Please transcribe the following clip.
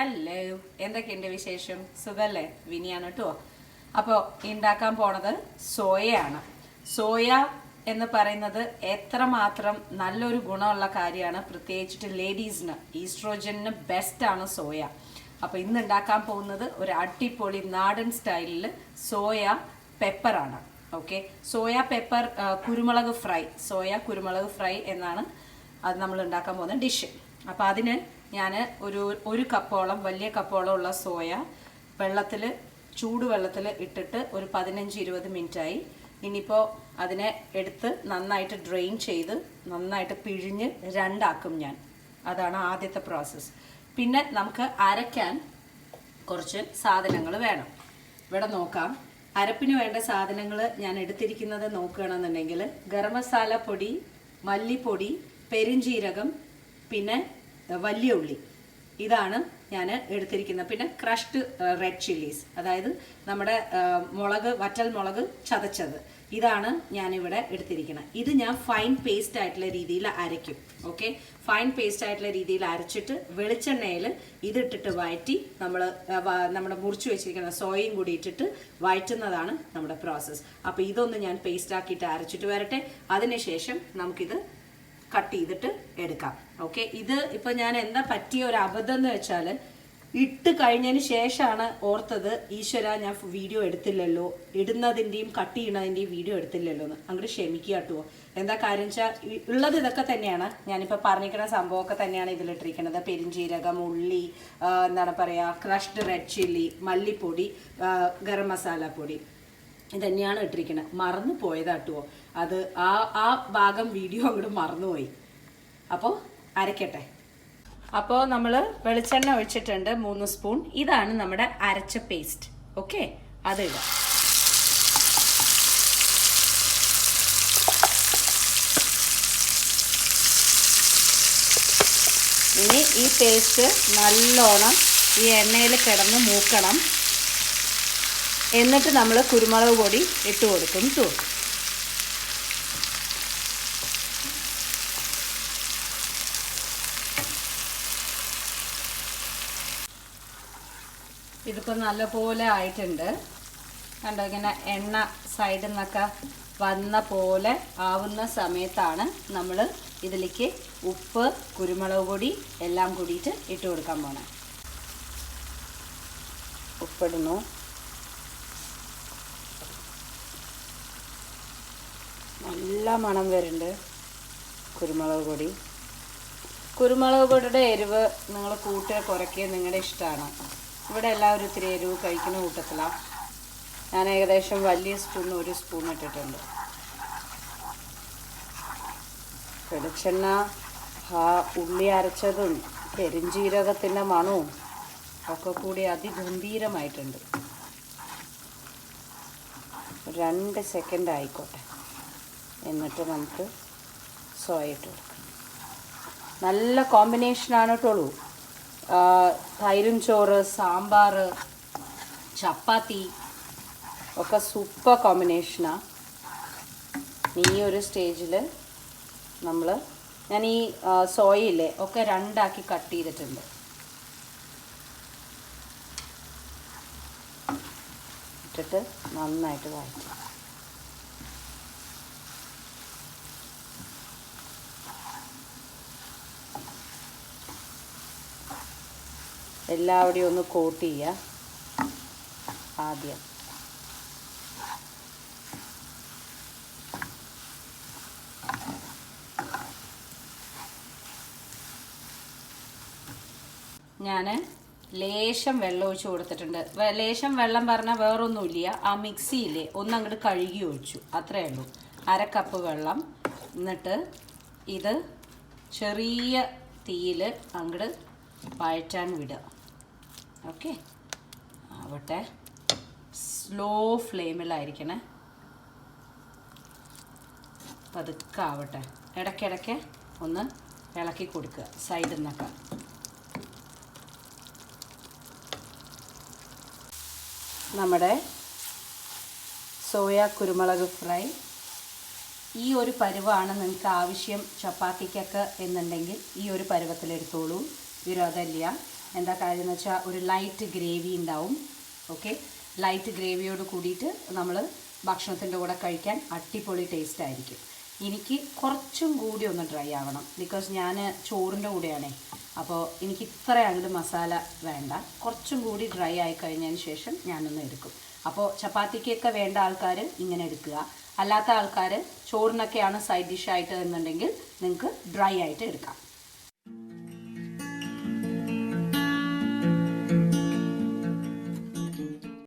Hello എന്തൊക്കെയുണ്ട് വിശേഷം? സുഖല്ലേ? വിനിയാണ് കേട്ടോ അപ്പോൾ ഉണ്ടാക്കാൻ പോണത് സോയയാണ്. സോയ എന്ന് പറയുന്നത് എത്രമാത്രം നല്ലൊരു ഗുണമുള്ള കാര്യമാണ്. പ്രത്യേകിച്ചിട്ട് ലേഡീസിന് ഈസ്ട്രോജന് ബെസ്റ്റാണ് സോയ. അപ്പോൾ ഇന്ന് ഉണ്ടാക്കാൻ പോകുന്നത് ഒരു അടിപൊളി നാടൻ സ്റ്റൈലിൽ സോയ പെപ്പറാണ് ഓക്കെ? സോയ പെപ്പർ കുരുമുളക് ഫ്രൈ. സോയ കുരുമുളക് ഫ്രൈ എന്നാണ് അത് നമ്മൾ ഉണ്ടാക്കാൻ പോകുന്ന ഡിഷ്. അപ്പോൾ അതിന് ഞാൻ ഒരു ഒരു കപ്പോളം വലിയ കപ്പോളം ഉള്ള സോയ വെള്ളത്തിൽ ചൂടുവെള്ളത്തിൽ ഇട്ടിട്ട് ഒരു പതിനഞ്ച് ഇരുപത് മിനിറ്റായി. ഇനിയിപ്പോൾ അതിനെ എടുത്ത് നന്നായിട്ട് ഡ്രെയിൻ ചെയ്ത് നന്നായിട്ട് പിഴിഞ്ഞ് രണ്ടാക്കും ഞാൻ. അതാണ് ആദ്യത്തെ പ്രോസസ്സ്. പിന്നെ നമുക്ക് അരയ്ക്കാൻ കുറച്ച് സാധനങ്ങൾ വേണം. ഇവിടെ നോക്കാം. അരപ്പിന് വേണ്ട സാധനങ്ങൾ ഞാൻ എടുത്തിരിക്കുന്നത് നോക്കുകയാണെന്നുണ്ടെങ്കിൽ ഗരം മസാല പൊടി മല്ലിപ്പൊടി പെരിഞ്ജീരകം പിന്നെ വലിയ ഉള്ളി. ഇതാണ് ഞാൻ എടുത്തിരിക്കുന്നത്. പിന്നെ ക്രഷ്ഡ് റെഡ് ചില്ലീസ് അതായത് നമ്മുടെ മുളക് വറ്റൽ മുളക് ചതച്ചത്. ഇതാണ് ഞാനിവിടെ എടുത്തിരിക്കുന്നത്. ഇത് ഞാൻ ഫൈൻ പേസ്റ്റ് ആയിട്ടുള്ള രീതിയിൽ അരയ്ക്കും. ഓക്കെ ഫൈൻ പേസ്റ്റ് ആയിട്ടുള്ള രീതിയിൽ അരച്ചിട്ട് വെളിച്ചെണ്ണയിൽ ഇതിട്ടിട്ട് വഴറ്റി നമ്മൾ നമ്മുടെ മുറിച്ച് വെച്ചിരിക്കുന്ന സോയയും കൂടി ഇട്ടിട്ട് വഴറ്റുന്നതാണ് നമ്മുടെ പ്രോസസ്സ് അപ്പോൾ ഇതൊന്ന് ഞാൻ പേസ്റ്റ് ആക്കിയിട്ട് അരച്ചിട്ട് വരട്ടെ. അതിനുശേഷം നമുക്കിത് കട്ട് ചെയ്തിട്ട് എടുക്കാം. ഓക്കെ ഇത് ഇപ്പൊ ഞാൻ എന്താ പറ്റിയ ഒരു അബദ്ധം എന്ന് വെച്ചാൽ ഇട്ട് കഴിഞ്ഞതിന് ശേഷമാണ് ഓർത്തത് ഈശ്വര ഞാൻ വീഡിയോ എടുത്തില്ലല്ലോ. ഇടുന്നതിന്റെയും കട്ട് ചെയ്യണതിന്റെയും വീഡിയോ എടുത്തില്ലല്ലോ എന്ന്. അങ്ങോട്ട് ക്ഷമിക്കുക കേട്ടോ. എന്താ കാര്യം വെച്ചാൽ ഉള്ളത് ഇതൊക്കെ തന്നെയാണ്. ഞാനിപ്പോൾ പറഞ്ഞിരിക്കുന്ന സംഭവമൊക്കെ തന്നെയാണ് ഇതിലിട്ടിരിക്കുന്നത് പെരിഞ്ചീരകം ഉള്ളി എന്താണ് പറയുക ക്രഷ്ഡ് റെഡ് ചില്ലി മല്ലിപ്പൊടി ഗരം മസാല പൊടി. ഇതന്നെയാണ് ഇട്ടിരിക്കുന്നത്. മറന്നു പോയതാട്ടുവോ അത് ആ ആ ഭാഗം വീഡിയോ അങ്ങോട്ട് മറന്നുപോയി. അപ്പോൾ അരയ്ക്കട്ടെ അപ്പോൾ നമ്മൾ വെളിച്ചെണ്ണ ഒഴിച്ചിട്ടുണ്ട് മൂന്ന് സ്പൂൺ. ഇതാണ് നമ്മുടെ അരച്ച പേസ്റ്റ് ഓക്കെ അത് ഇടാം. ഇനി ഈ പേസ്റ്റ് നല്ലോണം ഈ എണ്ണയിൽ കിടന്ന് മൂക്കണം. എന്നിട്ട് നമ്മൾ കുരുമുളക് പൊടി ഇട്ട് കൊടുക്കും ട്ടോ. ഇതിപ്പോൾ നല്ലപോലെ ആയിട്ടുണ്ട്. കണ്ടോ ഇങ്ങനെ എണ്ണ സൈഡിൽ നിന്നൊക്കെ വന്ന പോലെ ആവുന്ന സമയത്താണ് നമ്മൾ ഇതിലേക്ക് ഉപ്പ് കുരുമുളക് പൊടി എല്ലാം കൂടിയിട്ട് ഇട്ട് കൊടുക്കാൻ പോണേ. ഉപ്പിടുന്നു. നല്ല മണം വരുന്നുണ്ട് കുരുമുളക് പൊടി. കുരുമുളക് പൊടിയുടെ എരിവ് നിങ്ങൾ കൂട്ടുക കുറയ്ക്കുക നിങ്ങളുടെ ഇഷ്ടമാണ് ഇവിടെ എല്ലാവരും ഇത്തിരി എരിവ് കഴിക്കുന്ന കൂട്ടത്തിലാണ് ഞാൻ ഏകദേശം വലിയ സ്പൂണിന് ഒരു സ്പൂൺ ഇട്ടിട്ടുണ്ട്. വെളിച്ചെണ്ണ ഉള്ളി അരച്ചതും പെരിഞ്ചീരകത്തിന്റെ മണവും ഒക്കെ കൂടി അതിഗംഭീരമായിട്ടുണ്ട്. രണ്ട് സെക്കൻഡ് ആയിക്കോട്ടെ. എന്നിട്ട് നമുക്ക് സോയ കൊടുക്കാം. നല്ല കോമ്പിനേഷനാണ് കേട്ടോളൂ തൈരും ചോറ് സാമ്പാർ ചപ്പാത്തി ഒക്കെ സൂപ്പർ കോമ്പിനേഷനാണ് ഈ ഒരു സ്റ്റേജിൽ നമ്മൾ ഞാൻ ഈ സോയയില്ലേ ഒക്കെ രണ്ടാക്കി കട്ട് ചെയ്തിട്ടുണ്ട്. ഇട്ടിട്ട് നന്നായിട്ട് വഴറ്റി എല്ലാവിടെയും ഒന്ന് കോട്ട് ചെയ്യുക. ആദ്യം. ഞാൻ ലേശം വെള്ളം ഒഴിച്ച് കൊടുത്തിട്ടുണ്ട്. ലേശം വെള്ളം പറഞ്ഞാൽ വേറൊന്നുമില്ല. ആ മിക്സിയിലെ ഒന്ന് അങ്ങോട്ട് കഴുകി ഒഴിച്ചു. അത്രയേ ഉള്ളൂ. അര കപ്പ് വെള്ളം. എന്നിട്ട് ഇത് ചെറിയ തീയിൽ അങ്ങോട്ട് വഴറ്റാൻ വിടുക. ഓക്കെ ആവട്ടെ. സ്ലോ ഫ്ലെയിമിലായിരിക്കണേ പതുക്കെ ആവട്ടെ ഇടയ്ക്കിടയ്ക്ക് ഒന്ന് ഇളക്കി കൊടുക്കുക. സൈഡിൽ നിന്നൊക്കെ നമ്മുടെ സോയ കുരുമുളക് ഫ്രൈ. ഈ ഒരു പരുവാണ് നിങ്ങൾക്ക് ആവശ്യം ചപ്പാത്തിക്കൊക്കെ എന്നുണ്ടെങ്കിൽ ഈ ഒരു പരുവത്തിലെടുത്തോളൂ. വിരോധമില്ല. എന്താ കാര്യം എന്ന് വെച്ചാൽ ഒരു ലൈറ്റ് ഗ്രേവി ഉണ്ടാവും ഓക്കെ ലൈറ്റ് ഗ്രേവിയോട് കൂടിയിട്ട് നമ്മൾ ഭക്ഷണത്തിന്റെ കൂടെ കഴിക്കാൻ അടിപൊളി ടേസ്റ്റ് ആയിരിക്കും. എനിക്ക് കുറച്ചും കൂടി ഒന്ന് ഡ്രൈ ആവണം ബിക്കോസ് ഞാൻ ചോറിന്റെ കൂടെയാണേ. അപ്പോൾ എനിക്ക് ഇത്ര അങ്ങോട്ട് മസാല വേണ്ട. കുറച്ചും കൂടി ഡ്രൈ ആയി കഴിഞ്ഞതിന് ശേഷം ഞാനൊന്ന് എടുക്കും. അപ്പോൾ ചപ്പാത്തിക്കൊക്കെ വേണ്ട ആൾക്കാർ ഇങ്ങനെ എടുക്കുക. അല്ലാത്ത ആൾക്കാർ ചോറിനൊക്കെയാണ് സൈഡ് ഡിഷ് ആയിട്ട് എന്നുണ്ടെങ്കിൽ നിങ്ങൾക്ക് ഡ്രൈ ആയിട്ട് എടുക്കാം.